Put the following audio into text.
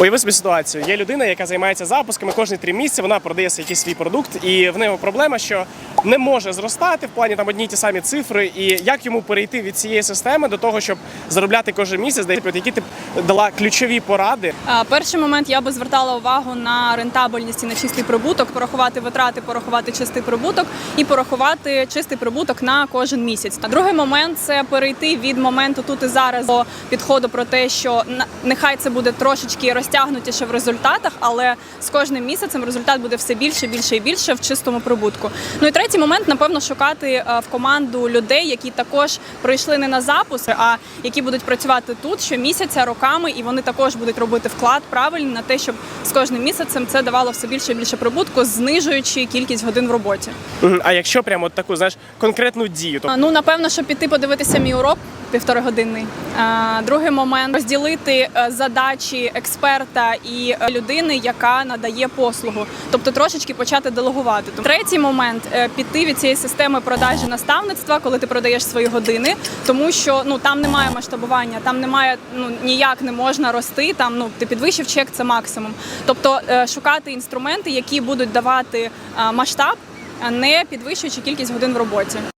Уяви собі ситуацію. Є людина, яка займається запусками кожні три місяці. Вона продає якийсь свій продукт, і в нього проблема, що не може зростати в плані там одні ті самі цифри. І як йому перейти від цієї системи до того, щоб заробляти кожен місяць, де які ти дала ключові поради. Перший момент я би звертала увагу на рентабельність і на чистий прибуток, порахувати витрати, порахувати чистий прибуток і порахувати чистий прибуток на кожен місяць. А другий момент це перейти від моменту тут і зараз до підходу про те, що нехай це буде трошечки розтягнутіше в результатах, але з кожним місяцем результат буде все більше, більше і більше в чистому прибутку. Ну і третій момент, напевно, шукати е, в команду людей, які також прийшли не на запуск, а які будуть працювати тут щомісяця, роками, і вони також будуть робити вклад правильний на те, щоб з кожним місяцем це давало все більше і більше прибутку, знижуючи кількість годин в роботі. А якщо прямо от таку знаєш конкретну дію, то Ну, напевно, щоб піти подивитися мій урок півторагодинний. А, Другий момент розділити е, задачі експерта і е, людини, яка надає послугу, тобто трошечки почати делегувати. Третій момент е, піти від цієї системи продажі наставництва, коли ти продаєш свої години, тому що ну там немає масштабування, там немає ну ніяк не можна рости. Там ну ти підвищив чек, це максимум. Тобто шукати інструменти, які будуть давати масштаб, не підвищуючи кількість годин в роботі.